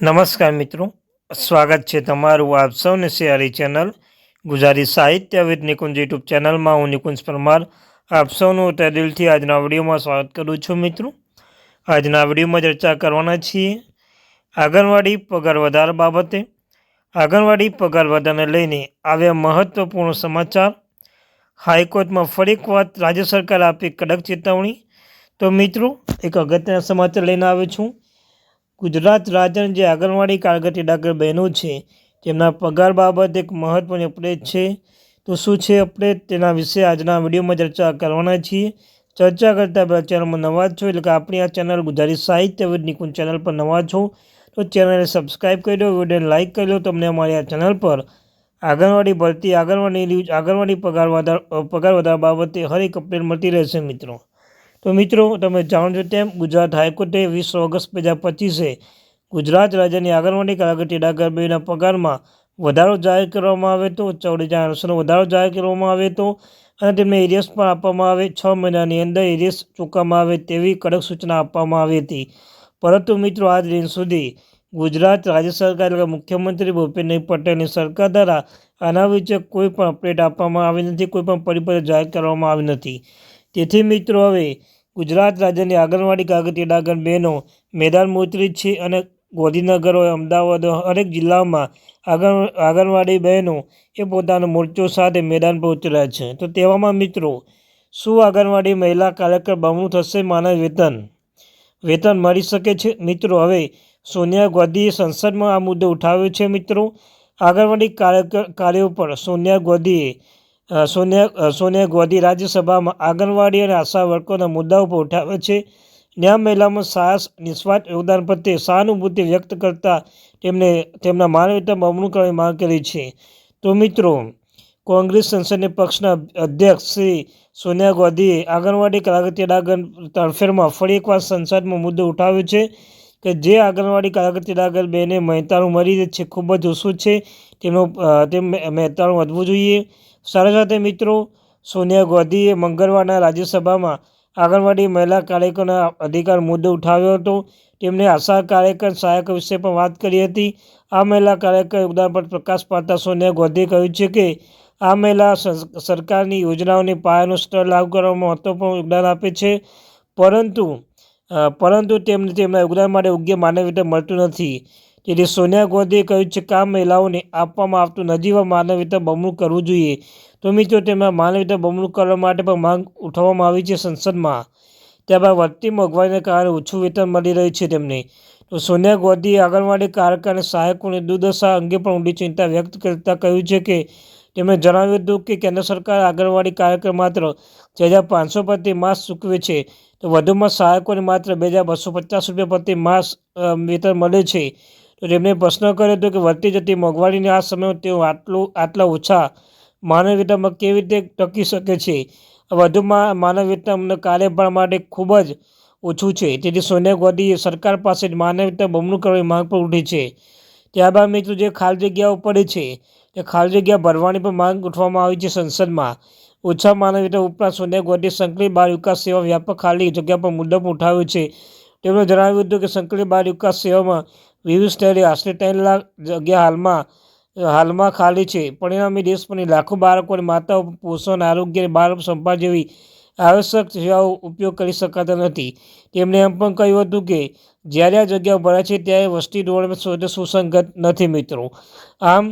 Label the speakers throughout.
Speaker 1: નમસ્કાર મિત્રો, સ્વાગત છે તમારું આપ સૌને સિયારી ચેનલ ગુજરાતી સાહિત્ય વિદ નિકુંજ યુટ્યુબ ચેનલમાં. હું નિકુંજ પરમાર આપ સૌનું તે દિલથી આજના વિડીયોમાં સ્વાગત કરું છું મિત્રો. આજના વિડીયોમાં ચર્ચા કરવાના છીએ આંગણવાડી પગાર વધારા બાબતે. આંગણવાડી પગાર વધારાને લઈને આવ્યા મહત્વપૂર્ણ સમાચાર. હાઈકોર્ટમાં ફરી એક વાત રાજ્ય સરકાર આપી કડક ચેતવણી. તો મિત્રો, એક અગત્યના સમાચાર લઈને આવ્યો છું. ગુજરાત રાજ્યની જે આંગણવાડી કારગતી ડાકર બહેનો છે, તેમના પગાર બાબત એક મહત્ત્વની અપડેટ છે. તો શું છે અપડેટ તેના વિશે આજના વિડીયોમાં ચર્ચા કરવાના છીએ. ચર્ચા કરતાં પહેલાં ચેનલમાં નવા છો એટલે કે આપણી આ ચેનલ ગુજરાતી સાહિત્ય વિદ નિકુંજ ચેનલ પર નવા છો, તો ચેનલને સબસ્ક્રાઈબ કરી દો, વિડીયોને લાઇક કરી દો, તમને અમારી આ ચેનલ પર આંગણવાડી ભરતી, આંગણવાડી આંગણવાડી પગાર વધાર પગાર વધારા બાબતે હરેક અપડેટ મળતી રહેશે મિત્રો. તો મિત્રો, તમે જાણો છો તેમ ગુજરાત હાઈકોર્ટે વીસ ઓગસ્ટ બે હજાર પચીસે ગુજરાત રાજ્યની આંગણવાડી કલાકાર ટેડાગર બેના પગારમાં વધારો જાહેર કરવામાં આવે તો ચૌદ હજાર આઠસોનો વધારો જાહેર કરવામાં આવે તો અને તેમને એરિયસ પણ આપવામાં આવે. છ મહિનાની અંદર એરિયસ ચૂકવવામાં આવે તેવી કડક સૂચના આપવામાં આવી હતી. પરંતુ મિત્રો, આજ દિન સુધી ગુજરાત રાજ્ય સરકાર એટલે મુખ્યમંત્રી ભૂપેન્દ્ર પટેલની સરકાર દ્વારા આના વિશે કોઈ પણ અપડેટ આપવામાં આવી નથી, કોઈ પણ પરિપત્ર જાહેર કરવામાં આવી નથી. તેથી મિત્રો, હવે ગુજરાત રાજ્યની આંગણવાડી કાગળિયા ડાગર બહેનો મેદાન મોતરી છે અને ગોધીનગર હોય, અમદાવાદ હરેક જિલ્લામાં આંગણ, આંગણવાડી બહેનો એ પોતાનો મોરચો સાથે મેદાન પર ઉતર્યા છે. તો તેવામાં મિત્રો, શું આંગણવાડી મહિલા કાર્યકર બમણું થશે માનવ વેતન? વેતન મળી શકે છે? મિત્રો, હવે સોનિયા ગાંધીએ સંસદમાં આ મુદ્દો ઉઠાવ્યો છે, મિત્રો. આંગણવાડી કાર્યકર, કાર્યો પર સોનિયા ગાંધીએ સોનિયા સોનિયા ગાંધી રાજ્યસભામાં આંગણવાડી અને આશા વર્કરોના મુદ્દાઓ પર ઉઠાવે છે. ન્યા મહિલામાં સાહસ, નિસ્વાર્થ યોગદાન પ્રત્યે સહાનુભૂતિ વ્યક્ત કરતા તેમને તેમના માનવતા બમણું કરવાની માંગ કરી છે. તો મિત્રો, કોંગ્રેસ સંસદીય પક્ષના અધ્યક્ષ શ્રી સોનિયા ગાંધીએ આંગણવાડી ડાગર તરફેરમાં ફરી એકવાર સંસદમાં મુદ્દો ઉઠાવ્યો છે કે જે આંગણવાડી કલાકૃતિ ડાગર બેને મહેતાણું મરી છે, ખૂબ જ ઓછું છે. તેમનું તેમ મહેતાણું વધવું જોઈએ. સાથે સાથે મિત્રો, સોનિયા ગાંધીએ મંગળવારના રાજ્યસભામાં આંગણવાડી મહિલા કાર્યકરોના અધિકાર મુદ્દો ઉઠાવ્યો હતો. તેમણે આશા કાર્યકર સહાયક વિશે પણ વાત કરી હતી. આ મહિલા કાર્યકર યોગદાન પર પ્રકાશ પાડતા સોનિયા ગાંધીએ કહ્યું છે કે, આ મહિલા સરકારની યોજનાઓની પાયાનું સ્તર લાગુ કરવામાં મહત્વપૂર્ણ યોગદાન આપે છે. પરંતુ પરંતુ તેમને તેમના યોગદાન માટે યોગ્ય માનવીયતા મળતું નથી. તેથી સોનિયા ગાંધીએ કહ્યું છે કે આ મહિલાઓને આપવામાં આવતું નજીવ માનવીયતા બમણું કરવું જોઈએ. તો મિત્રો, તેમાં માનવીયતા બમણું કરવા માટે પણ માંગ ઉઠાવવામાં આવી છે સંસદમાં. ત્યારબાદ વધતી મોંઘવારીને કારણે ઓછું વેતન મળી રહ્યું છે તેમને. તો સોનિયા ગાંધીએ આંગણવાડી કાર્યકર અને સહાયકોની દુર્દશા અંગે પણ ઊંડી ચિંતા વ્યક્ત કરતા કહ્યું છે કે, તેમણે જણાવ્યું હતું કે કેન્દ્ર સરકાર આંગણવાડી કાર્યક્રમ માત્ર છ હજાર પાંચસો પ્રતિ માસ ચૂકવે છે. તો વધુમાં સહાયકોને માત્ર બે હજાર બસો પચાસ રૂપિયા પ્રતિ માસ વેતન મળે છે. તો તેમણે પ્રશ્ન કર્યો હતો કે વધતી જતી મોંઘવારીને આ સમયમાં તેઓ આટલું, આટલા ઓછા માનવીયતામાં કેવી રીતે ટકી શકે છે? વધુમાં માનવ વેતન કાર્યભાર માટે ખૂબ જ ઓછું છે. તેથી સોનિયા ગાંધીએ સરકાર પાસે જ માનવ બમણું કરવાની માંગ પર ઉઠી છે. ત્યારબાદ મિત્રો, જે ખાલી જગ્યાઓ પડે છે, તે ખાલી જગ્યા ભરવાની પણ માંગ ઉઠવામાં આવી છે સંસદમાં. ઓછા માનવીયતા ઉપરાંત સોનિયા ગાંધીએ સંકલિત બાળ વિકાસ સેવા વ્યાપક ખાલી જગ્યા પર મુદ્દો પણ ઉઠાવ્યો છે. તેમણે જણાવ્યું હતું કે સંકલિત બાળ વિકાસ સેવામાં વિવિધ સ્તરે આશરે જગ્યા હાલમાં હાલમાં ખાલી છે. પરિણામે દેશભરની લાખો બાળકોને માતાઓ પોષણ, આરોગ્ય અને બાળ સંભાળ જેવી આવશ્યક સેવાઓ ઉપયોગ કરી શકાતા નથી. તેમણે એમ પણ કહ્યું હતું કે, જ્યારે આ જગ્યાઓ ભરાય છે ત્યારે વસ્તી ધોરણ સુસંગત નથી મિત્રો. આમ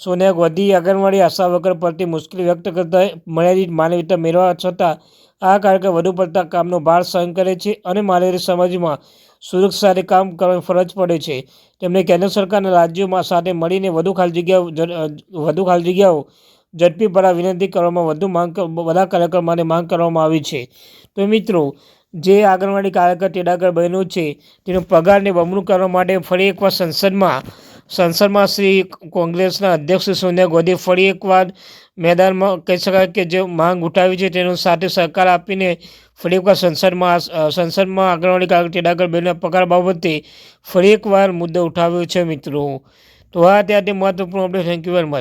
Speaker 1: સોનિયા ગાંધી આંગણવાડી આશા વગર પડતી મુશ્કેલી વ્યક્ત કરતા મર્યાદિત માનવીતા મેળવવા છતાં આ કાર્યક્રમ વધુ પડતા કામનો ભાર સહન કરે છે અને માનવીય સમાજમાં સુરક્ષાને કામ કરવાની ફરજ પડે છે. તેમણે કેન્દ્ર સરકારના રાજ્યોમાં સાથે મળીને વધુ ખાલી જગ્યાઓ વધુ ખાલી જગ્યાઓ ઝડપી ભરા વિનંતી કરવામાં વધુ માંગ બધા કાર્યક્રમોને માંગ કરવામાં આવી છે. તો મિત્રો, જે આંગણવાડી કાર્યકર ટેડાગર બહેનો છે, તેનો પગારને બમણું કરવા માટે ફરી એકવાર સંસદમાં સંસદમાં શ્રી કોંગ્રેસના અધ્યક્ષ સોનિયા ગાંધી ફરી એકવાર મેદાનમાં કહી શકાય કે જે માંગ ઉઠાવી છે તેનો સાથે સહકાર આપીને ફરી એકવાર સંસદમાં સંસદમાં આંગણવાડી કાર્યકર બહેનોના પગાર બાબતે ફરી એકવાર મુદ્દો ઉઠાવ્યો છે મિત્રો. તો આ ત્યાંથી મહત્વપૂર્ણ update thank you very much